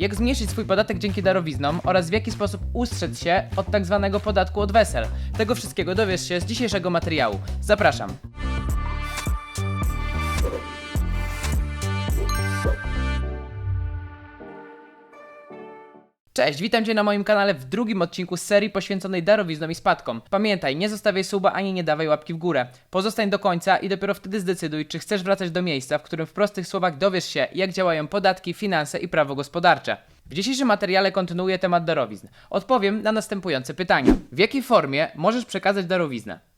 Jak zmniejszyć swój podatek dzięki darowiznom oraz w jaki sposób ustrzec się od tak zwanego podatku od wesel. Tego wszystkiego dowiesz się z dzisiejszego materiału. Zapraszam. Cześć, witam Cię na moim kanale w drugim odcinku serii poświęconej darowiznom i spadkom. Pamiętaj, nie zostawiaj suba ani nie dawaj łapki w górę. Pozostań do końca i dopiero wtedy zdecyduj, czy chcesz wracać do miejsca, w którym w prostych słowach dowiesz się, jak działają podatki, finanse i prawo gospodarcze. W dzisiejszym materiale kontynuuję temat darowizn. Odpowiem na następujące pytania. W jakiej formie możesz przekazać darowiznę?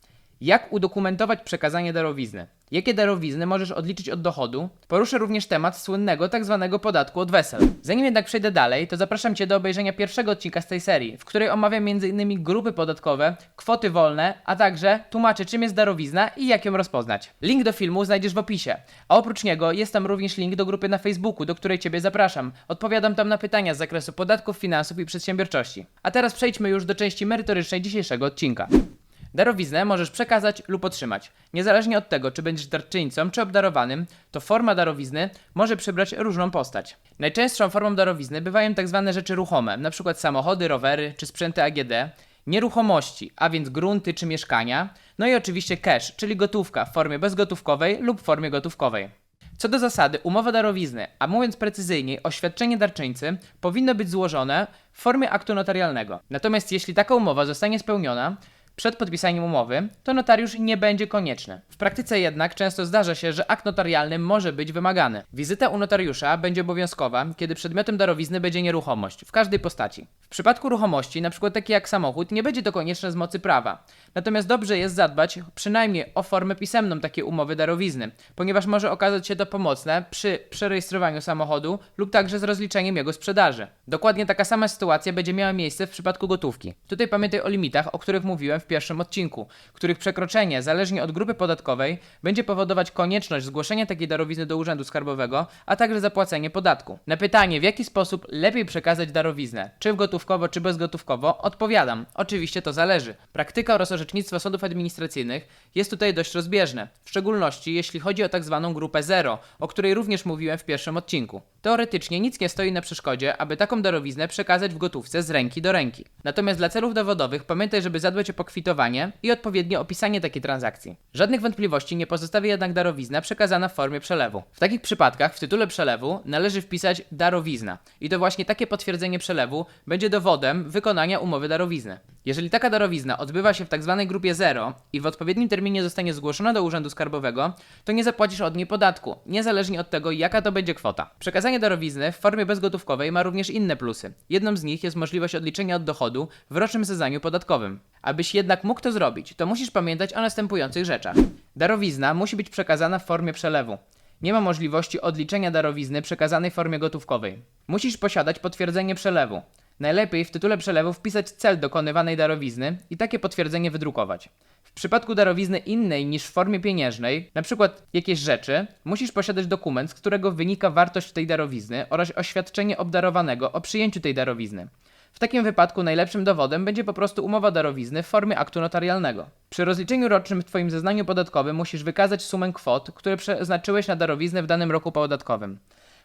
Jak udokumentować przekazanie darowizny? Jakie darowizny możesz odliczyć od dochodu? Poruszę również temat słynnego tzw. podatku od wesel. Zanim jednak przejdę dalej, to zapraszam Cię do obejrzenia pierwszego odcinka z tej serii, w której omawiam m.in. grupy podatkowe, kwoty wolne, a także tłumaczę czym jest darowizna i jak ją rozpoznać. Link do filmu znajdziesz w opisie. A oprócz niego jest tam również link do grupy na Facebooku, do której Ciebie zapraszam. Odpowiadam tam na pytania z zakresu podatków, finansów i przedsiębiorczości. A teraz przejdźmy już do części merytorycznej dzisiejszego odcinka. Darowiznę możesz przekazać lub otrzymać. Niezależnie od tego, czy będziesz darczyńcą, czy obdarowanym, to forma darowizny może przybrać różną postać. Najczęstszą formą darowizny bywają tzw. rzeczy ruchome, np. samochody, rowery czy sprzęty AGD, nieruchomości, a więc grunty czy mieszkania, no i oczywiście cash, czyli gotówka w formie bezgotówkowej lub w formie gotówkowej. Co do zasady, umowa darowizny, a mówiąc precyzyjniej, oświadczenie darczyńcy powinno być złożone w formie aktu notarialnego. Natomiast jeśli taka umowa zostanie spełniona, przed podpisaniem umowy, to notariusz nie będzie konieczny. W praktyce jednak często zdarza się, że akt notarialny może być wymagany. Wizyta u notariusza będzie obowiązkowa, kiedy przedmiotem darowizny będzie nieruchomość, w każdej postaci. W przypadku ruchomości, np. takie jak samochód, nie będzie to konieczne z mocy prawa. Natomiast dobrze jest zadbać przynajmniej o formę pisemną takiej umowy darowizny, ponieważ może okazać się to pomocne przy przerejestrowaniu samochodu lub także z rozliczeniem jego sprzedaży. Dokładnie taka sama sytuacja będzie miała miejsce w przypadku gotówki. Tutaj pamiętaj o limitach, o których mówiłem w pierwszym odcinku, których przekroczenie, zależnie od grupy podatkowej, będzie powodować konieczność zgłoszenia takiej darowizny do Urzędu Skarbowego, a także zapłacenie podatku. Na pytanie, w jaki sposób lepiej przekazać darowiznę, czy w gotówkowo, czy bezgotówkowo, odpowiadam. Oczywiście to zależy. Praktyka oraz orzecznictwo sądów administracyjnych jest tutaj dość rozbieżne, w szczególności jeśli chodzi o tak zwaną grupę zero, o której również mówiłem w pierwszym odcinku. Teoretycznie nic nie stoi na przeszkodzie, aby taką darowiznę przekazać w gotówce z ręki do ręki. Natomiast dla celów dowodowych pamiętaj, żeby zadbać o pokwitowanie i odpowiednie opisanie takiej transakcji. Żadnych wątpliwości nie pozostawia jednak darowizna przekazana w formie przelewu. W takich przypadkach w tytule przelewu należy wpisać darowizna i to właśnie takie potwierdzenie przelewu będzie dowodem wykonania umowy darowizny. Jeżeli taka darowizna odbywa się w tzw. grupie 0 i w odpowiednim terminie zostanie zgłoszona do Urzędu Skarbowego, to nie zapłacisz od niej podatku, niezależnie od tego, jaka to będzie kwota. Przekazanie darowizny w formie bezgotówkowej ma również inne plusy. Jedną z nich jest możliwość odliczenia od dochodu w rocznym zeznaniu podatkowym. Abyś jednak mógł to zrobić, to musisz pamiętać o następujących rzeczach. Darowizna musi być przekazana w formie przelewu. Nie ma możliwości odliczenia darowizny przekazanej w formie gotówkowej. Musisz posiadać potwierdzenie przelewu. Najlepiej w tytule przelewu wpisać cel dokonywanej darowizny i takie potwierdzenie wydrukować. W przypadku darowizny innej niż w formie pieniężnej, np. jakieś rzeczy, musisz posiadać dokument, z którego wynika wartość tej darowizny oraz oświadczenie obdarowanego o przyjęciu tej darowizny. W takim wypadku najlepszym dowodem będzie po prostu umowa darowizny w formie aktu notarialnego. Przy rozliczeniu rocznym w Twoim zeznaniu podatkowym musisz wykazać sumę kwot, które przeznaczyłeś na darowiznę w danym roku podatkowym.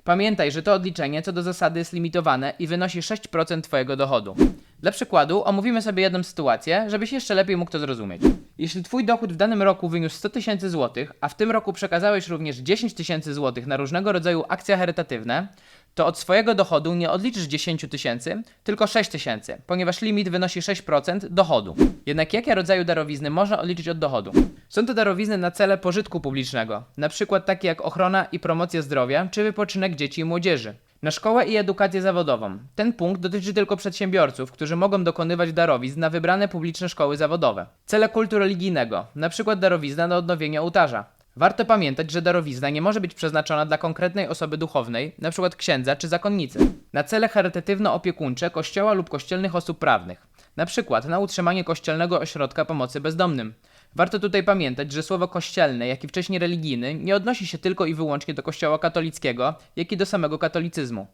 Pamiętaj, że to odliczenie co do zasady jest limitowane i wynosi 6% Twojego dochodu. Dla przykładu omówimy sobie jedną sytuację, żebyś jeszcze lepiej mógł to zrozumieć. Jeśli Twój dochód w danym roku wyniósł 100 tysięcy złotych, a w tym roku przekazałeś również 10 tysięcy złotych na różnego rodzaju akcje charytatywne, to od swojego dochodu nie odliczysz 10 tysięcy, tylko 6 tysięcy, ponieważ limit wynosi 6% dochodu. Jednak jakie rodzaju darowizny można odliczyć od dochodu? Są to darowizny na cele pożytku publicznego, na przykład takie jak ochrona i promocja zdrowia czy wypoczynek dzieci i młodzieży. Na szkołę i edukację zawodową. Ten punkt dotyczy tylko przedsiębiorców, którzy mogą dokonywać darowizn na wybrane publiczne szkoły zawodowe. Cele kultu religijnego, na przykład darowizna na odnowienie ołtarza. Warto pamiętać, że darowizna nie może być przeznaczona dla konkretnej osoby duchownej, np. księdza czy zakonnicy. Na cele charytatywno-opiekuńcze kościoła lub kościelnych osób prawnych, np. na utrzymanie kościelnego ośrodka pomocy bezdomnym. Warto tutaj pamiętać, że słowo kościelne, jak i wcześniej religijny, nie odnosi się tylko i wyłącznie do kościoła katolickiego, jak i do samego katolicyzmu.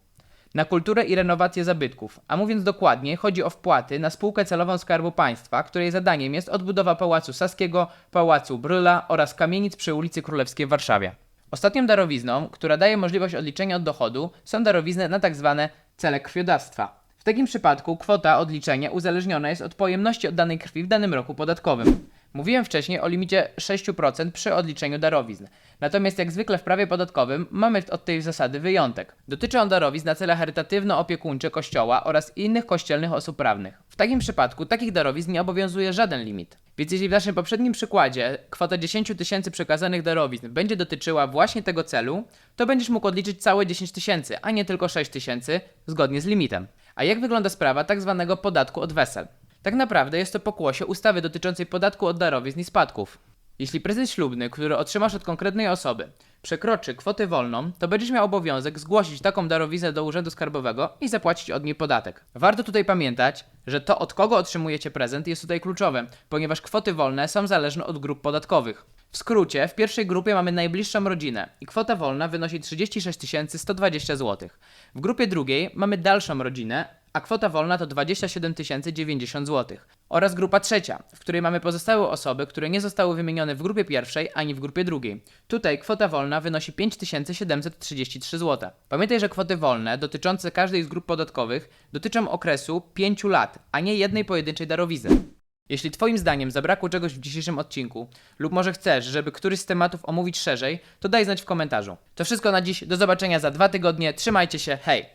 Na kulturę i renowację zabytków, a mówiąc dokładnie, chodzi o wpłaty na spółkę celową Skarbu Państwa, której zadaniem jest odbudowa Pałacu Saskiego, Pałacu Bryla oraz kamienic przy ulicy Królewskiej w Warszawie. Ostatnią darowizną, która daje możliwość odliczenia od dochodu, są darowizny na tak zwane cele krwiodawstwa. W takim przypadku kwota odliczenia uzależniona jest od pojemności oddanej krwi w danym roku podatkowym. Mówiłem wcześniej o limicie 6% przy odliczeniu darowizn. Natomiast jak zwykle w prawie podatkowym mamy od tej zasady wyjątek. Dotyczy on darowizn na cele charytatywno-opiekuńcze kościoła oraz innych kościelnych osób prawnych. W takim przypadku takich darowizn nie obowiązuje żaden limit. Więc jeśli w naszym poprzednim przykładzie kwota 10 tysięcy przekazanych darowizn będzie dotyczyła właśnie tego celu, to będziesz mógł odliczyć całe 10 tysięcy, a nie tylko 6 tysięcy, zgodnie z limitem. A jak wygląda sprawa tak zwanego podatku od wesel? Tak naprawdę jest to pokłosie ustawy dotyczącej podatku od darowizn i spadków. Jeśli prezent ślubny, który otrzymasz od konkretnej osoby, przekroczy kwotę wolną, to będziesz miał obowiązek zgłosić taką darowiznę do Urzędu Skarbowego i zapłacić od niej podatek. Warto tutaj pamiętać, że to od kogo otrzymujecie prezent jest tutaj kluczowe, ponieważ kwoty wolne są zależne od grup podatkowych. W skrócie, w pierwszej grupie mamy najbliższą rodzinę i kwota wolna wynosi 36 120 zł. W grupie drugiej mamy dalszą rodzinę, a kwota wolna to 27 090 zł. Oraz grupa trzecia, w której mamy pozostałe osoby, które nie zostały wymienione w grupie pierwszej ani w grupie drugiej. Tutaj kwota wolna wynosi 5733 zł. Pamiętaj, że kwoty wolne dotyczące każdej z grup podatkowych dotyczą okresu 5 lat, a nie jednej pojedynczej darowizny. Jeśli Twoim zdaniem zabrakło czegoś w dzisiejszym odcinku, lub może chcesz, żeby któryś z tematów omówić szerzej, to daj znać w komentarzu. To wszystko na dziś, do zobaczenia za dwa tygodnie, trzymajcie się, hej!